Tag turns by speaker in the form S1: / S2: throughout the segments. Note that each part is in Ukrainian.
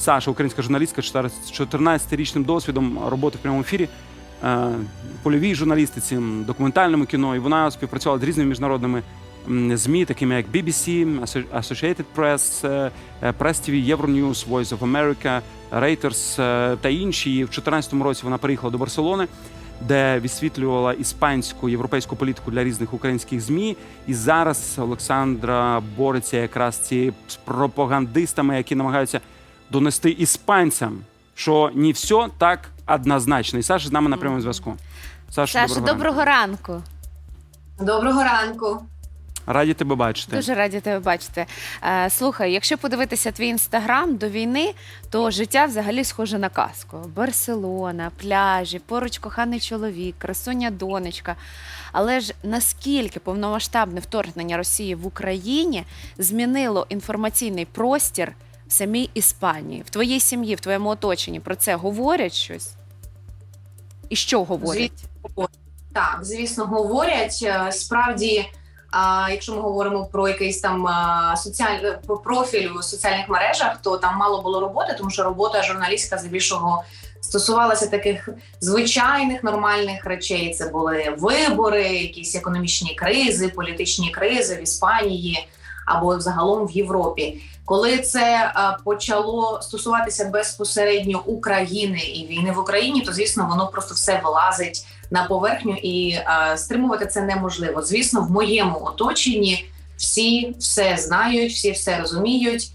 S1: Саша, українська журналістка, 14-річним досвідом роботи в прямому ефірі, е, польовій журналістиці, документальному кіно. І вона співпрацювала з різними міжнародними ЗМІ, такими як BBC, Asso- Associated Press, е, е, Press TV, Euronews, Voice of America, Reuters та інші. І в 2014 році вона переїхала до Барселони, де висвітлювала іспанську європейську політику для різних українських змі. І зараз Олександра бореться якраз ці з пропагандистами, які намагаються донести іспанцям, що не все так однозначно. І Саша з нами на прямому зв'язку. Саша,
S2: Саша,
S1: доброго ранку.
S2: доброго ранку.
S3: Доброго ранку.
S1: раді тебе бачити.
S2: Дуже раді тебе бачити. Е, слухай, якщо подивитися твій інстаграм до війни, то життя взагалі схоже на казку: Барселона, пляжі, поруч коханий чоловік, красуня донечка. Але ж наскільки повномасштабне вторгнення Росії в Україні змінило інформаційний простір в самій Іспанії, в твоїй сім'ї, в твоєму оточенні про це говорять щось? І що говорять?
S3: Так, звісно, говорять. Е, Справді, якщо ми говоримо про якийсь там а, соціаль... профіль у соціальних мережах, то там мало було роботи, тому що робота журналістка здебільшого стосувалася таких звичайних нормальних речей. Це були вибори, якісь економічні кризи, політичні кризи в Іспанії або загалом в Європі. Коли це почало стосуватися безпосередньо України і війни в Україні, то звісно воно просто все вилазить на поверхню і стримувати це неможливо. Звісно, в моєму оточенні всі все знають, всі все розуміють,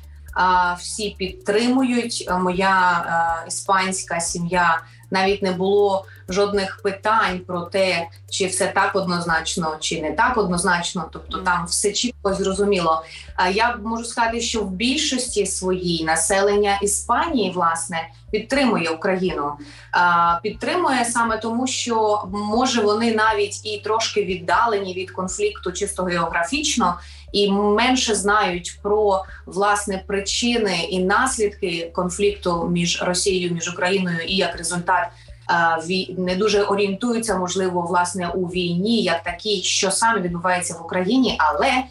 S3: всі підтримують. Моя іспанська сім'я навіть не було жодних питань про те, чи все так однозначно, чи не так однозначно. Тобто там все чітко зрозуміло. А я можу сказати, що в більшості своїй населення Іспанії власне підтримує Україну. Підтримує саме тому, що може вони навіть і трошки віддалені від конфлікту, чисто географічно, і менше знають про власне причини і наслідки конфлікту між Росією між Україною і як результат. Не дуже орієнтуються, можливо, власне у війні, як такі, що саме відбувається в Україні, але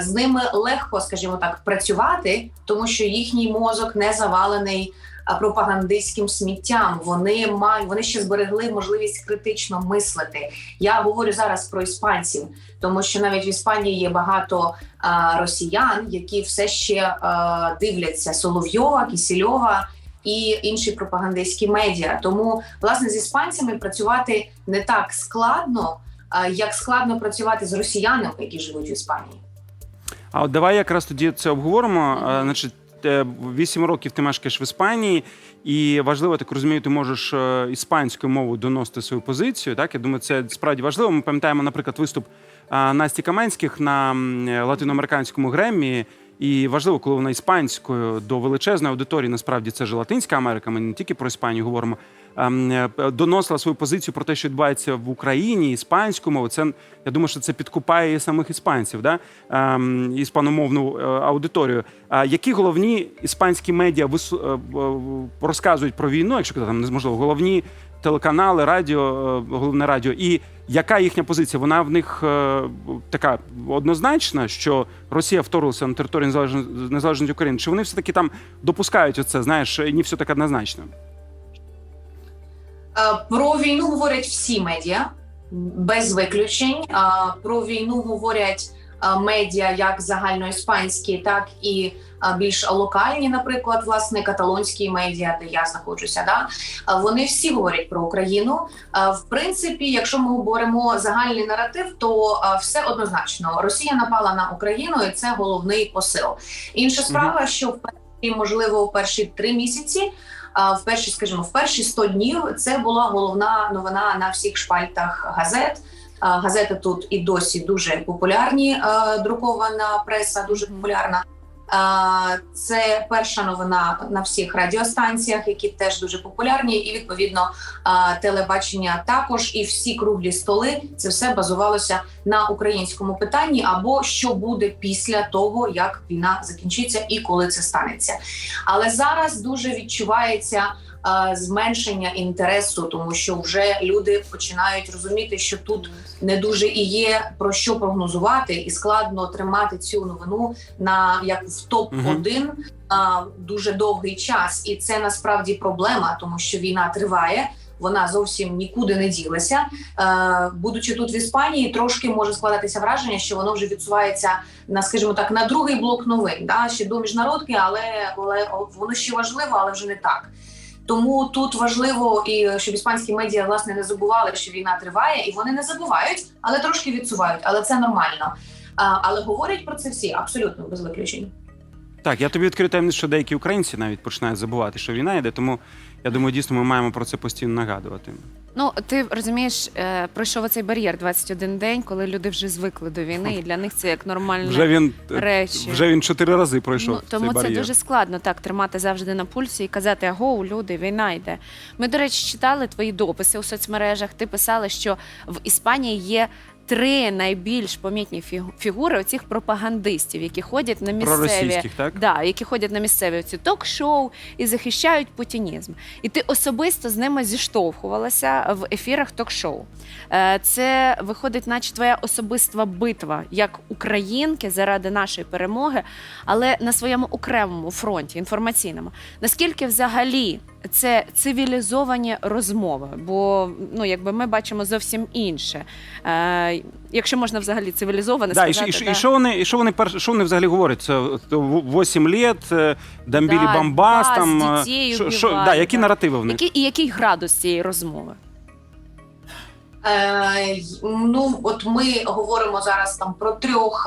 S3: з ними легко, скажімо так, працювати, тому що їхній мозок не завалений пропагандистським сміттям. Вони мають вони ще зберегли можливість критично мислити. Я говорю зараз про іспанців, тому що навіть в Іспанії є багато а, росіян, які все ще а, дивляться Соловйова, Кісільова. І інші пропагандистські медіа. Тому власне з іспанцями працювати не так складно, як складно працювати з росіянами, які живуть в Іспанії.
S1: А от давай якраз тоді це обговоримо. Е, Значить, е, вісім років ти мешкаєш в Іспанії, і важливо, так розумію, ти можеш е, іспанською мовою доносити свою позицію. Так, я думаю, це справді важливо. Ми пам'ятаємо, наприклад, виступ е, Насті Каменських на латиноамериканському Греммі. І важливо, коли вона іспанською до величезної аудиторії, насправді це ж Латинська Америка. Ми не тільки про Іспанію говоримо. Ем, е, доносила свою позицію про те, що відбувається в Україні, іспанську мову. Це я думаю, що це підкупає і самих іспанців, да? ем, іспаномовну е, аудиторію. Які головні іспанські медіа е, розказують про війну, якщо там можливо, головні телеканали, радіо, головне радіо, і яка їхня позиція? Вона в них така однозначна, що Росія вторглася на територію незалежної України. Чи вони все таки там допускають оце? Знаєш, не все так однозначно?
S3: Е, Про війну говорять всі медіа без виключень. Е, Про війну говорять е, медіа як загальноіспанські, так і більш локальні, наприклад, власне каталонські медіа, де я знаходжуся. Да? Вони всі говорять про Україну. В принципі, якщо ми говоримо загальний наратив, то все однозначно Росія напала на Україну, і це головний посил. Інша справа, що в перші, можливо, в перші три місяці. В перші, скажімо, в перші 100 днів це була головна новина на всіх шпальтах газет. Газети тут і досі дуже популярні. е, Друкована преса дуже популярна. Це перша новина на всіх радіостанціях, які теж дуже популярні, і відповідно телебачення також. І всі круглі столи це все базувалося на українському питанні або що буде після того, як війна закінчиться і коли це станеться. Але зараз дуже відчувається зменшення інтересу, тому що вже люди починають розуміти, що тут не дуже і є про що прогнозувати, і складно тримати цю новину на як в топ 1 а, дуже довгий час, і це насправді проблема, тому що війна триває. Вона зовсім нікуди не ділася. Е, будучи тут в Іспанії, трошки може складатися враження, що воно вже відсувається на, скажімо так, на другий блок новин. Да? Ще до міжнародки, але, але воно ще важливо, але вже не так. Тому тут важливо, і щоб іспанські медіа власне не забували, що війна триває, і вони не забувають, але трошки відсувають. Але це нормально. А, але говорять про це всі абсолютно без виключень.
S1: Так, я тобі відкрию таємницю, що деякі українці навіть починають забувати, що війна йде. Тому я думаю, дійсно ми маємо про це постійно нагадувати.
S2: Ну, ти розумієш, е, пройшов оцей бар'єр 21 день, коли люди вже звикли до війни, і для них це як нормальне
S1: Вже він
S2: речі.
S1: вже він чотири рази пройшов.
S2: Ну, тому
S1: цей
S2: це
S1: бар'єр.
S2: дуже складно так тримати завжди на пульсі і казати: Агоу, люди, війна йде. Ми, до речі, читали твої дописи у соцмережах. Ти писала, що в Іспанії є. Три найбільш помітні фігу- фігури оцих пропагандистів, які ходять на місцеві
S1: так?
S2: Да, які ходять на місцеві ці ток-шоу і захищають путінізм. І ти особисто з ними зіштовхувалася в ефірах ток-шоу. Е, Це виходить, наче твоя особиста битва як українки заради нашої перемоги, але на своєму окремому фронті інформаційному. Наскільки взагалі це цивілізовані розмови? Бо ну якби ми бачимо зовсім інше. Е, Якщо можна взагалі цивілізовано
S1: Да,
S2: сказати,
S1: що- і,
S2: да.
S1: і що вони, і що вони перш, що вони взагалі говорять? Це 8 літ, е, Дамбілі
S2: Да,
S1: Бамбас,
S2: да,
S1: там е,
S2: дітей
S1: що, що, да, які
S2: да.
S1: наративи в них?
S2: Який, і який градус цієї розмови?
S3: Е, ну, от ми говоримо зараз там про трьох,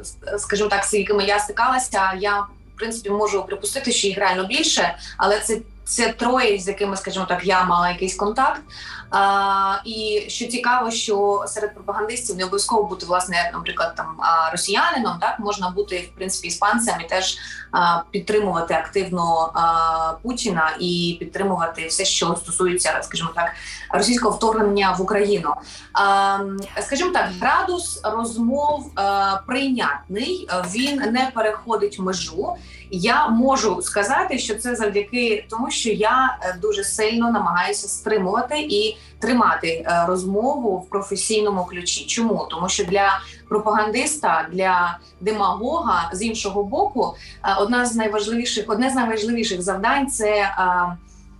S3: с- скажімо так, з якими я стикалася. Я принципі можу припустити, що їх реально більше, але це. Це троє, з якими, скажімо так, я мала якийсь контакт. А, і що цікаво, що серед пропагандистів не обов'язково бути власне, наприклад, там росіянином, так можна бути в принципі іспанцем і теж а, підтримувати активно а, Путіна і підтримувати все, що стосується, скажімо так, російського вторгнення в Україну. А, скажімо так, градус розмов а, прийнятний, він не переходить межу. Я можу сказати, що це завдяки тому, що я е, дуже сильно намагаюся стримувати і тримати е, розмову в професійному ключі. Чому? Тому що для пропагандиста, для демагога з іншого боку, е, одна з найважливіших, одне з найважливіших завдань це.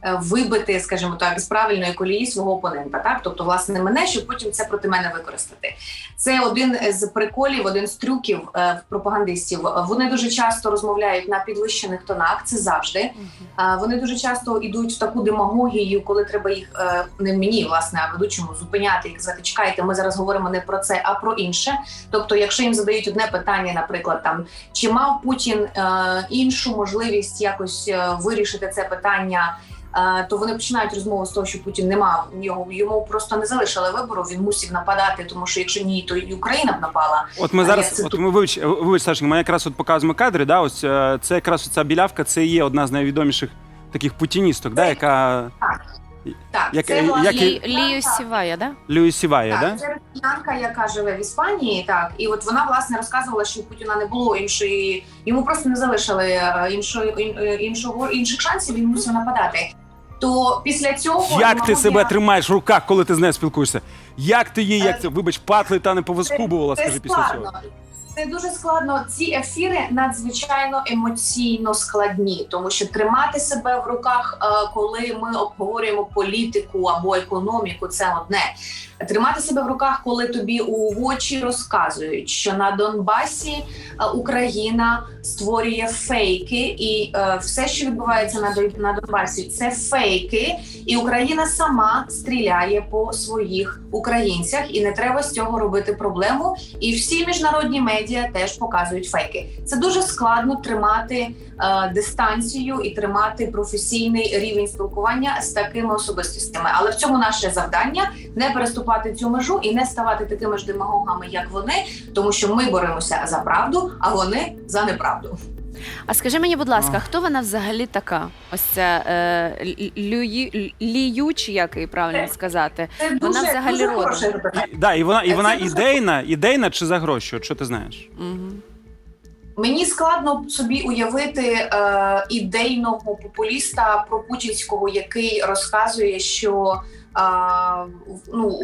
S3: Е, е, Вибити, скажімо так, з правильної колії свого опонента, так тобто, власне, мене, щоб потім це проти мене використати. Це один з приколів, один з трюків е, пропагандистів. Вони дуже часто розмовляють на підвищених тонах. Це завжди. А Вони дуже часто йдуть в таку демагогію, коли треба їх е, не мені, власне, а ведучому зупиняти і казати, чекайте, ми зараз говоримо не про це, а про інше. Тобто, якщо їм задають одне питання, наприклад, там чи мав Путін е, іншу можливість якось е, вирішити це питання. Е, То вони починають розмову з того, що Путін не мав його йому просто не залишили вибору. Він мусив нападати, тому що якщо ні, то і Україна б напала.
S1: От ми зараз,
S3: це
S1: от ми вибач, вибач, Сашенька, ми якраз от показуємо кадри. Да, ось е, це якраз ця білявка, це є одна з найвідоміших таких путіністок, да, яка
S3: Так,
S1: Як-
S3: це власне,
S1: як
S2: Лі, Лію Сівая, да?
S1: Люїсіває,
S3: Так,
S1: да?
S3: це росіянка, яка живе в Іспанії, так і от вона власне розказувала, що у Путіна не було іншої, йому просто не залишили е, іншої ін- е, іншого інших шансів. Він мусив нападати. То після цього
S1: Як ти себе тримаєш в руках, коли ти з нею спілкуєшся? Як ти її, як
S3: Е,
S1: це, вибач, патли та не повискубувала,
S3: Це
S1: скажи після цього.
S3: Це дуже складно. Ці ефіри надзвичайно емоційно складні, тому що тримати себе в руках, е, коли ми обговорюємо політику або економіку, це одне. Тримати себе в руках, коли тобі у очі розказують, що на Донбасі е, Україна створює фейки, і е, все, що відбувається на на Донбасі, це фейки, і Україна сама стріляє по своїх українцях, і не треба з цього робити проблему. І всі міжнародні медіа теж показують фейки. Це дуже складно тримати е, дистанцію і тримати професійний рівень спілкування з такими особистостями. Але в цьому наше завдання не переступати цю межу і не ставати такими ж демагогами, як вони, тому що ми боремося за правду, а вони за неправду.
S2: А скажи мені, будь ласка,
S1: Ах.
S2: хто вона взагалі така? Ось ця е, Лію, чи як її правильно сказати?
S3: Це
S2: Вона
S3: дуже,
S2: взагалі
S3: дуже
S2: родом.
S3: хороше запитання.
S1: І, да, і вона, і
S3: Це
S1: вона
S3: дуже-
S1: ідейна, ідейна чи за гроші? От що ти знаєш?
S2: Угу.
S3: Мені складно собі уявити е, ідейного популіста пропутінського, який розказує, що ну,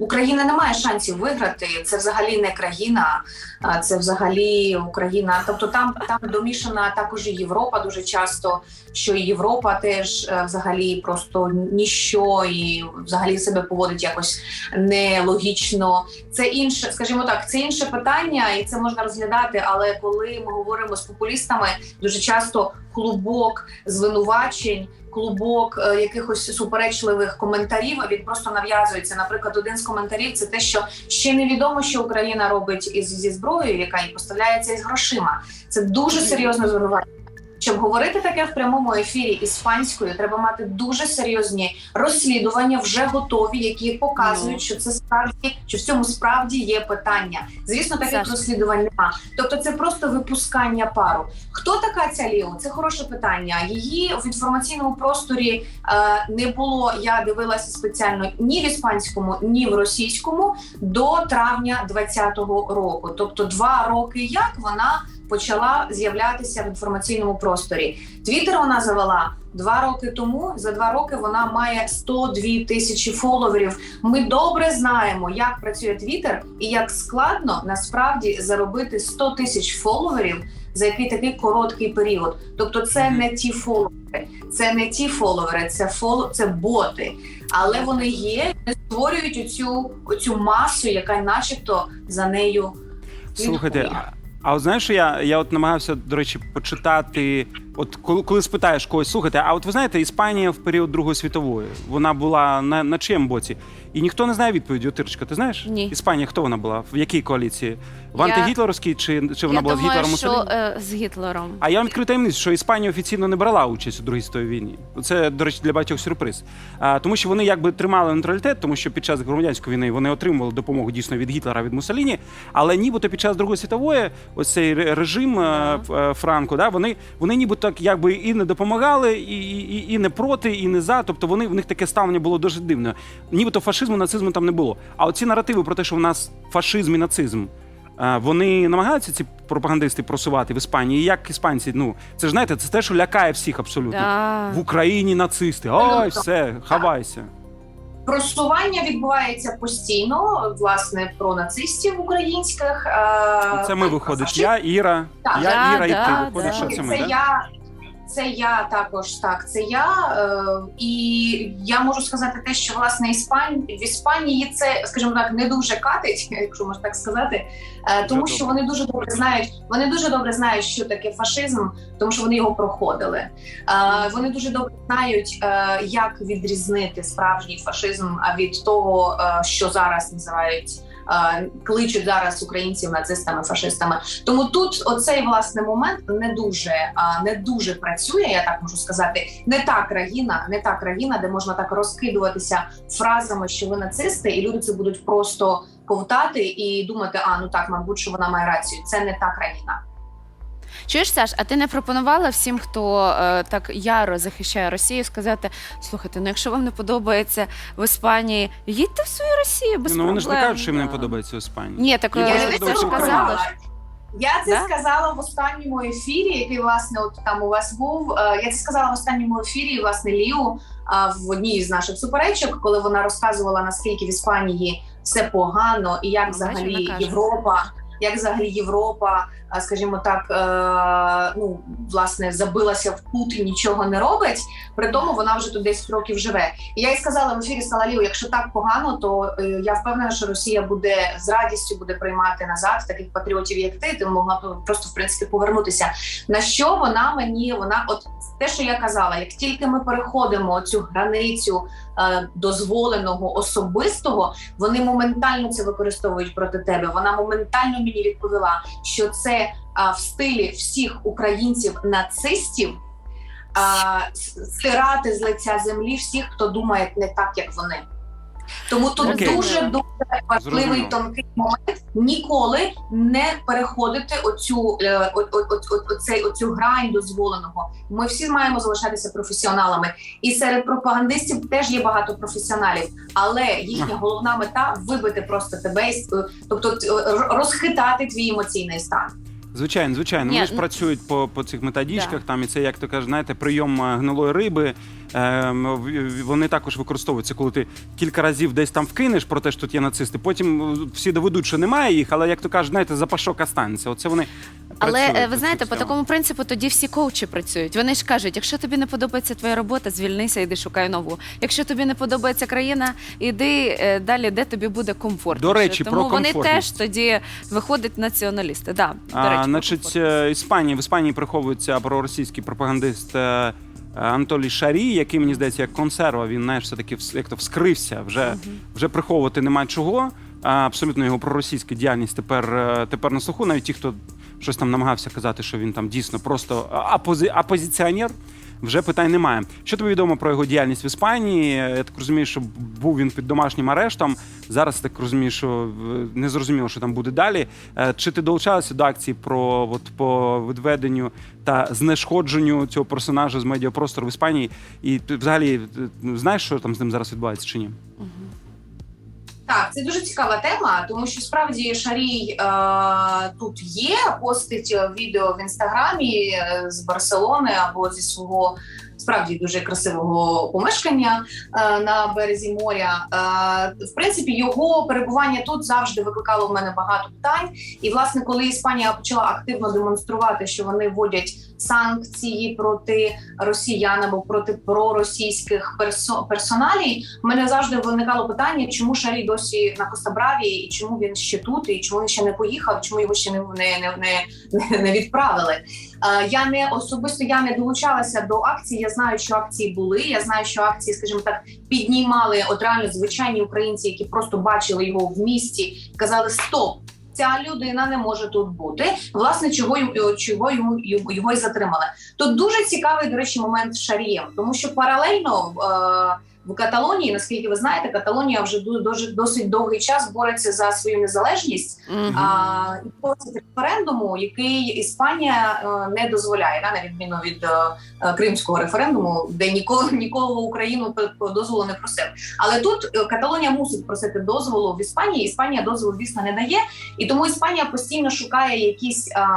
S3: Україна не має шансів виграти. Це взагалі не країна, а це взагалі Україна. Тобто там, там домішана також і Європа дуже часто, що і Європа теж е, взагалі просто ніщо і взагалі себе поводить якось нелогічно. Це інше, скажімо так, це інше питання, і це можна розглядати. Але коли ми говоримо з популістами, дуже часто клубок звинувачень. Клубок е, якихось суперечливих коментарів він просто нав'язується. Наприклад, один з коментарів це те, що ще невідомо, що Україна робить із зі зброєю, яка їй поставляється із грошима. Це дуже серйозне звинувачення. Щоб говорити таке в прямому ефірі іспанською, треба мати дуже серйозні розслідування, вже готові, які показують,
S2: Ну.
S3: що це справді що в цьому справді є питання. Звісно, таких розслідувань нема. Тобто, це просто випускання пару. Хто така ця Ліо? Це хороше питання. Її в інформаційному просторі е, не було. Я дивилася спеціально ні в іспанському, ні в російському до травня 2020 року. Тобто, два роки як вона почала з'являтися в інформаційному просторі. Твіттер вона завела два роки тому. За два роки вона має 102 тисячі фоловерів. Ми добре знаємо, як працює Твіттер і як складно насправді заробити 100 тисяч фоловерів за який такий короткий період. Тобто, це не ті фоловери, це не ті фоловери, це фол, це боти. Але вони є, вони створюють оцю, оцю масу, яка, начебто, за нею
S1: Слухайте. А, от знаєш, я, я от намагався, до речі, почитати. От коли, коли спитаєш когось, слухайте, а от ви знаєте, Іспанія в період Другої світової вона була на, на чиєму боці? І ніхто не знає відповіді. Отирочка, ти знаєш?
S2: Ні.
S1: Іспанія, хто вона була? В якій коаліції? В
S2: Я-
S1: антигітлерівській чи, чи вона
S2: Я
S1: була з
S2: думаю,
S1: Гітлером
S2: що
S1: Муссоліні?
S2: е, з Гітлером.
S1: А я вам відкрию таємницю, що Іспанія офіційно не брала участь у Другій світовій війні. Це, до речі, для багатьох сюрприз. А, тому що вони якби тримали нейтралітет, тому що під час громадянської війни вони отримували допомогу дійсно від Гітлера, від Муссоліні. Але нібито під час Другої світової, ось цей ре- режим е, ф- е, Франко, да, вони, вони нібито так якби і не допомагали, і, і, і не проти, і не за. Тобто вони в них таке ставлення було дуже дивне. Нібито фашизму, нацизму там не було. А оці наративи про те, що в нас фашизм і нацизм. Е, Вони намагаються ці пропагандисти просувати в Іспанії. І як іспанці, ну це ж знаєте, це те, що лякає всіх абсолютно.
S2: Да.
S1: В Україні нацисти. Ой, все, хавайся.
S3: Просування відбувається постійно, власне, про нацистів українських. е,
S1: Це ми виходить. Я, Іра,
S3: Так,
S1: я,
S2: да,
S1: Іра, і ти.
S2: да.
S1: Виходить, що це ми,
S3: це
S1: да?
S3: я. Це я також так. Це я, е, і я можу сказати те, що власне Іспан... в Іспанії це, скажімо так, не дуже катить, якщо можна так сказати, е, тому що вони дуже добре знають. Вони дуже добре знають, що таке фашизм, тому що вони його проходили. Е, вони дуже добре знають, е, як відрізнити справжній фашизм від того, е, що зараз називають. Е, Кличуть зараз українців нацистами, фашистами. Тому тут оцей власне момент не дуже а, не дуже працює. Я так можу сказати. Не та країна, не та країна, де можна так розкидуватися фразами, що ви нацисти, і люди це будуть просто ковтати і думати, а ну так, мабуть, що вона має рацію. Це не та країна.
S2: Чуєш, Саш, а ти не пропонувала всім, хто е, так яро захищає Росію, сказати: слухайте, ну якщо вам не подобається в Іспанії, їдьте в свою Росію без
S1: Ну вони ж не кажуть, що їм не
S2: да.
S1: подобається в Іспанії.
S2: Ні, так
S1: Їм
S2: е,
S1: просто
S2: ти
S1: подобається
S2: ж
S1: Україна.
S2: казала. ж.
S3: Я це
S2: Да?
S3: сказала в останньому ефірі, який власне от там у вас був. Е, Я це сказала в останньому ефірі. Власне, Ліу а, в одній з наших суперечок, коли вона розказувала наскільки в Іспанії все погано, і як
S2: Ну, бачиш,
S3: взагалі
S2: каже.
S3: Європа, як взагалі Європа, скажімо так, е, ну власне забилася в кут і нічого не робить. При тому вона вже тут 10 років живе. І я їй сказала в ефірі сказала якщо так погано, то е, я впевнена, що Росія буде з радістю буде приймати назад таких патріотів, як ти. Ти могла б просто в принципі повернутися. На що вона мені вона, от те, що я казала, як тільки ми переходимо цю границю е, дозволеного особистого, вони моментально це використовують проти тебе. Вона моментально мені відповіла, що це в стилі всіх українців нацистів. А, стирати з лиця землі всіх, хто думає не так, як вони. Тому тут
S1: Окей.
S3: дуже дуже важливий
S1: Зрозуміло.
S3: тонкий момент ніколи не переходити оцю, е, о, о, о, о, оцей, оцю грань дозволеного. Ми всі маємо залишатися професіоналами. І серед пропагандистів теж є багато професіоналів, але їхня головна мета вибити просто тебе, е, тобто розхитати твій емоційний стан.
S1: Звичайно, звичайно.
S2: Ні,
S1: Вони ж
S2: ну-
S1: працюють по, по цих методичках,
S2: Да.
S1: там і це, як то кажуть, знаєте, прийом е, гнилої риби. Ем, Вони також використовуються, коли ти кілька разів десь там вкинеш про те, що тут є нацисти. Потім е, всі доведуть, що немає їх, але як то кажуть, знаєте, запашок останеться. Оце вони.
S2: Але
S1: працюють
S2: е, ви знаєте, по такому принципу тоді всі коучі працюють. Вони ж кажуть, якщо тобі не подобається твоя робота, звільнися, іди шукай нову. Якщо тобі не подобається країна, іди е, далі, де тобі буде комфортніше.
S1: До речі,
S2: тому
S1: про
S2: вони
S1: комфортність.
S2: теж тоді виходять націоналісти. Да, до речі, про
S1: значить,
S2: комфортність.
S1: е, Іспанії в Іспанії приховується проросійський пропагандист е, Антолій Шарі, який мені здається, як консерва, він знаєш, все таки як то вскрився. Вже вже приховувати нема чого. А, Абсолютно його проросійська діяльність тепер, е, тепер на слуху. Навіть ті, хто щось там намагався казати, що він там дійсно просто апози, опозиціонер. Вже питань немає. Що тобі відомо про його діяльність в Іспанії? Я так розумію, що був він під домашнім арештом. Зараз так розумію, що е, не зрозуміло, що там буде далі. Е, Чи ти долучалася до акції про от по відведенню та знешкодженню цього персонажа з медіапростору в Іспанії? І ти взагалі е, знаєш, що там з ним зараз відбувається чи ні?
S3: Так, це дуже цікава тема, тому що справді Шарій е, тут є, постить е, відео в інстаграмі е, з Барселони або зі свого справді дуже красивого помешкання е, на березі моря. Е, в принципі, його перебування тут завжди викликало в мене багато питань. І власне, коли Іспанія почала активно демонструвати, що вони вводять санкції проти росіян або проти проросійських персо- персоналій, в мене завжди виникало питання, чому Шарі досі на Костабраві, і чому він ще тут, і чому він ще не поїхав, чому його ще не, не, не, не, не відправили. Е, я не особисто я не долучалася до акції. Я знаю, що акції були. Я знаю, що акції, скажімо так, піднімали от реально звичайні українці, які просто бачили його в місті, казали Стоп! Ця людина не може тут бути. Власне, чого чого його, його й затримали. Тут дуже цікавий, до речі, момент з Шарієм, тому що паралельно е, в Каталонії, наскільки ви знаєте, Каталонія вже дуже досить довгий час бореться за свою незалежність.
S2: Мгм.
S3: А, і просить референдуму, який Іспанія е, не дозволяє, да, на відміну від е, е, кримського референдуму, де ніколи нікого Україну дозволу не просив. Але тут Каталонія мусить просити дозволу в Іспанії. Іспанія дозволу, звісно, не дає, і тому Іспанія постійно шукає якісь. е,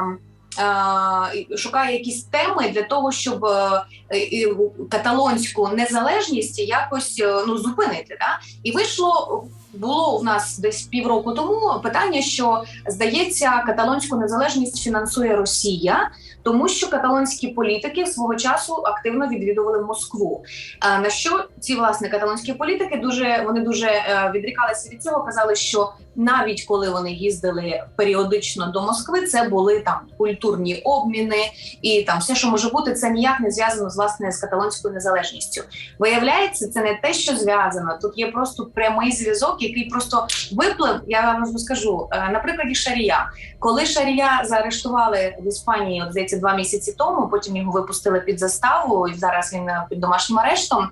S3: Шукає якісь теми для того, щоб е, е, каталонську незалежність якось е, ну зупинити. Да? І вийшло було у нас десь півроку тому питання, що здається, каталонську незалежність фінансує Росія, тому що каталонські політики свого часу активно відвідували Москву. А на що ці власне каталонські політики дуже вони дуже е, відрікалися від цього, казали, що навіть коли вони їздили періодично до Москви, це були там культурні обміни і там все, що може бути, це ніяк не зв'язано з власне з каталонською незалежністю. Виявляється, це не те, що зв'язано. Тут є просто прямий зв'язок, який просто виплив. Я вам розкажу е, на прикладі Шарія. Коли Шарія заарештували в Іспанії, от здається, два місяці тому. Потім його випустили під заставу, і зараз він е, під домашнім арештом.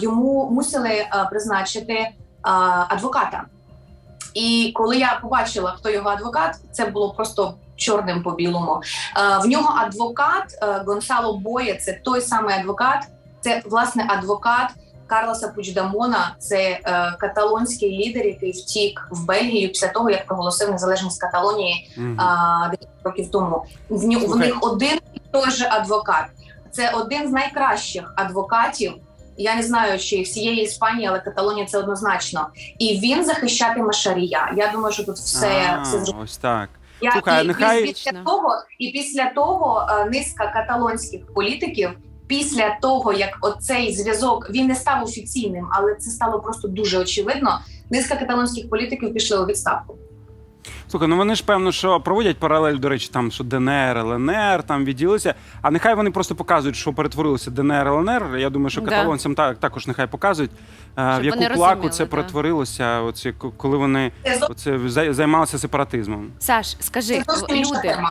S3: Йому мусили е, призначити адвоката. І коли я побачила, хто його адвокат, це було просто чорним по білому. Е, В нього адвокат е, Гонсало Боє, це той самий адвокат, це власне адвокат Карлоса Пучдамона, це е, каталонський лідер, який втік в Бельгію після того, як проголосив незалежність Каталонії
S1: Мгм.
S3: а, декілька років тому. В, ню- в них один і той же адвокат. Це один з найкращих адвокатів. Я не знаю, чи всієї Іспанії, але Каталонія це однозначно. І він захищатиме Шарія. Я думаю, що тут все,
S1: А,
S3: все зрозуміло.
S1: ось так.
S3: Я
S1: Слухай,
S3: і,
S1: нехай-
S3: після того, і після того е, низка каталонських політиків. Після того, як оцей зв'язок він не став офіційним, але це стало просто дуже очевидно. Низка каталонських політиків пішли у відставку.
S1: Слухай, ну вони ж певно, що проводять паралель, до речі, там що ДНР, ЛНР там відділися. А нехай вони просто показують, що перетворилося ДНР, ЛНР. Я думаю, що каталонцям так також нехай показують, е,
S2: Щоб
S1: в яку
S2: вони
S1: плаку
S2: розуміли,
S1: це
S2: да.
S1: перетворилося, оці, коли вони
S3: Це зо-
S1: оце, зай- займалися сепаратизмом.
S2: Саш, скажи,
S3: це зовсім інша
S2: люди,
S3: тема.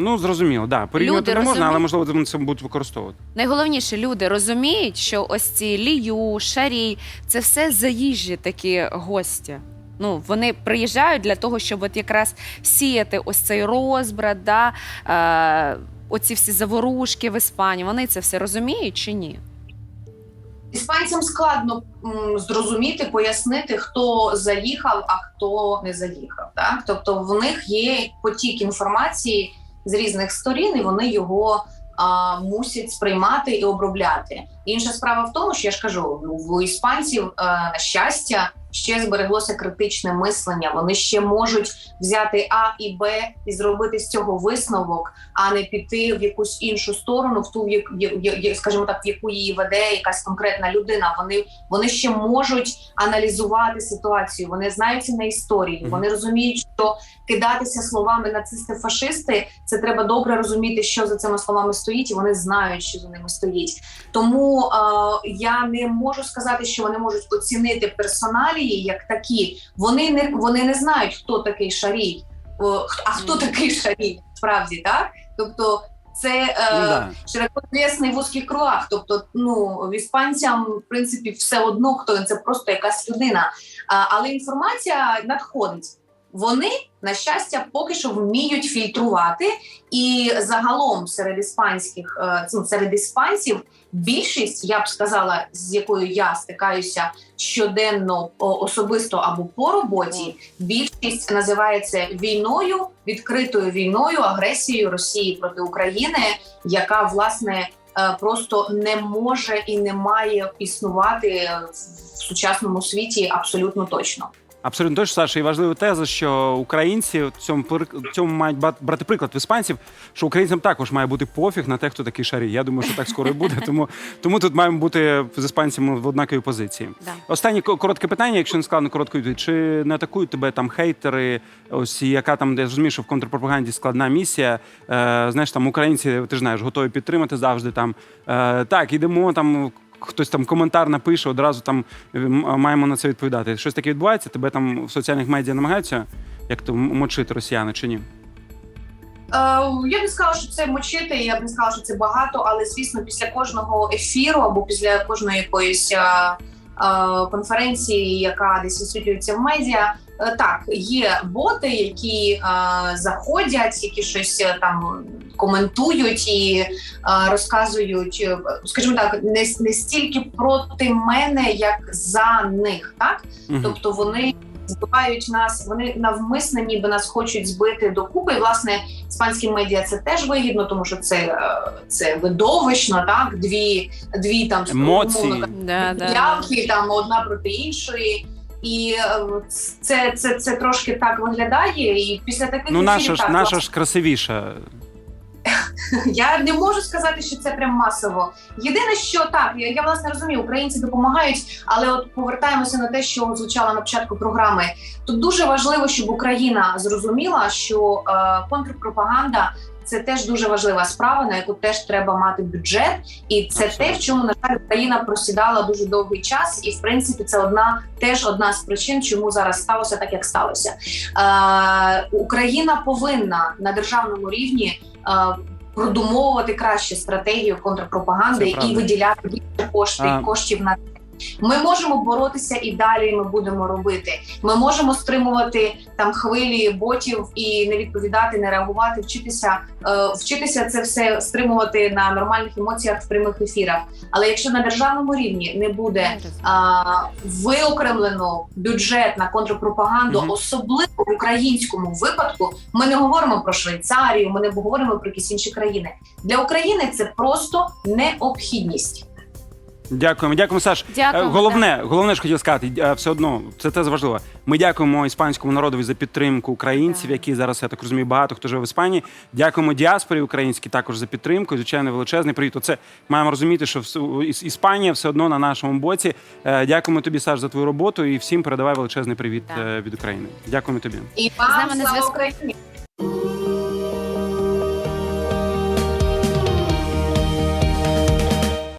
S1: Ну зрозуміло, да. Порівнювати
S2: Люди
S1: не можна, але можливо вони це будуть використовувати.
S2: найголовніше, люди розуміють, що ось ці лію, шарій, це все заїжджі такі гості. Ну, вони приїжджають для того, щоб от якраз сіяти ось цей розбрат, да, е, оці всі заворушки в Іспанії. Вони це все розуміють чи ні?
S3: Іспанцям складно м, зрозуміти, пояснити, хто заїхав, а хто не заїхав. Так? Тобто в них є потік інформації, з різних сторін, і вони його а, мусять сприймати і обробляти. Інша справа в тому, що я ж кажу, в іспанців е, на щастя ще збереглося критичне мислення. Вони ще можуть взяти А і Б і зробити з цього висновок, а не піти в якусь іншу сторону, в ту в скажімо так, в яку її веде якась конкретна людина. Вони вони ще можуть аналізувати ситуацію. Вони знаються на історії. Вони розуміють, що кидатися словами нацисти, фашисти це треба добре розуміти, що за цими словами стоїть, і вони знають, що за ними стоїть. Тому е, я не можу сказати, що вони можуть оцінити персоналії як такі. Вони не вони не знають, хто такий шарій, а хто такий шарій, справді так. Тобто, це е,
S1: Ну, да.
S3: широкозвісний в узких кругах. Тобто, ну в іспанцям в принципі все одно, хто він це просто якась людина. А, але інформація надходить. Вони на щастя поки що вміють фільтрувати, і загалом серед іспанських е, ну, серед іспанців більшість, я б сказала, з якою я стикаюся щоденно особисто або по роботі, більшість називає це війною, відкритою війною, агресією Росії проти України, яка власне е, просто не може і не має існувати в сучасному світі абсолютно точно.
S1: Абсолютно точно, Саша, і важлива теза, що українці в цьому в цьому мають брати приклад в іспанців, що українцям також має бути пофіг на те, хто такий шарій. Я думаю, що так скоро і буде. Тому, тому тут маємо бути з іспанцями в однаковій позиції.
S2: Да.
S1: Останнє ко- коротке питання, якщо не складно коротко відповідь. Чи не атакують тебе там хейтери? Ось яка там, де я розумію, що в контрпропаганді складна місія. Е, знаєш, там українці, ти ж знаєш, готові підтримати завжди там. Е, так, ідемо там. Хтось там коментар напише, одразу там е, маємо на це відповідати. Щось таке відбувається, тебе там в соціальних медіа намагаються як то мочити росіяни чи ні?
S3: Е, я б не сказала, що це мочити, я б не сказала, що це багато, але звісно, після кожного ефіру або після кожної якоїсь е, конференції, яка десь висвітлюється в медіа. Е, Так, є боти, які е, заходять, які щось е, там коментують і е, розказують, е, скажімо так, не, не стільки проти мене, як за них, так
S1: Мгм.
S3: Тобто вони збивають нас, вони навмисно ніби нас хочуть збити докупи. І власне іспанські медіа це теж вигідно, тому що це, це видовищно, так дві, дві там
S1: Емоції.
S3: умовно
S2: Да, да, да.
S3: явки, там одна проти іншої. І е, це, це, це трошки так виглядає. І після таких
S1: Ну, наша ж
S3: так,
S1: наша ж красивіша.
S3: я не можу сказати, що це прям масово. Єдине, що так, я, я власне розумію, українці допомагають, але от повертаємося на те, що звучало на початку програми. Тут дуже важливо, щоб Україна зрозуміла, що е, контрпропаганда це теж дуже важлива справа, на яку теж треба мати бюджет, і це
S1: Абсолютно.
S3: те, в чому на жаль Україна просідала дуже довгий час, і в принципі це одна теж одна з причин, чому зараз сталося так, як сталося. Е, Україна повинна на державному рівні. е, Продумовувати краще стратегію контрпропаганди і виділяти більше коштів,
S1: А.
S3: коштів на. Ми можемо боротися і далі. Ми будемо робити. Ми можемо стримувати там хвилі ботів і не відповідати, не реагувати, вчитися, е, вчитися це все стримувати на нормальних емоціях в прямих ефірах. Але якщо на державному рівні не буде а, виокремлено бюджет на контрпропаганду,
S1: Мгм.
S3: особливо в українському випадку. Ми не говоримо про Швейцарію, ми не говоримо про якісь інші країни. Для України це просто необхідність.
S1: Дякуємо, дякуємо, Саш.
S2: Дякуємо,
S1: Е, Головне, головне ж хотів сказати, е, все одно це те важливо. Ми дякуємо іспанському народові за підтримку українців,
S2: Так.
S1: які зараз я так розумію, багато хто живе в Іспанії. Дякуємо діаспорі українській також за підтримку. І, Звичайно, величезний привіт. Оце маємо розуміти, що Іспанія все одно на нашому боці. Е, Дякуємо тобі, Саш, за твою роботу. І всім передавай величезний привіт
S2: Так.
S1: від України. Дякуємо тобі.
S3: І
S2: З
S3: вам
S2: нами на
S3: слава
S2: зв'язку.
S3: Україні!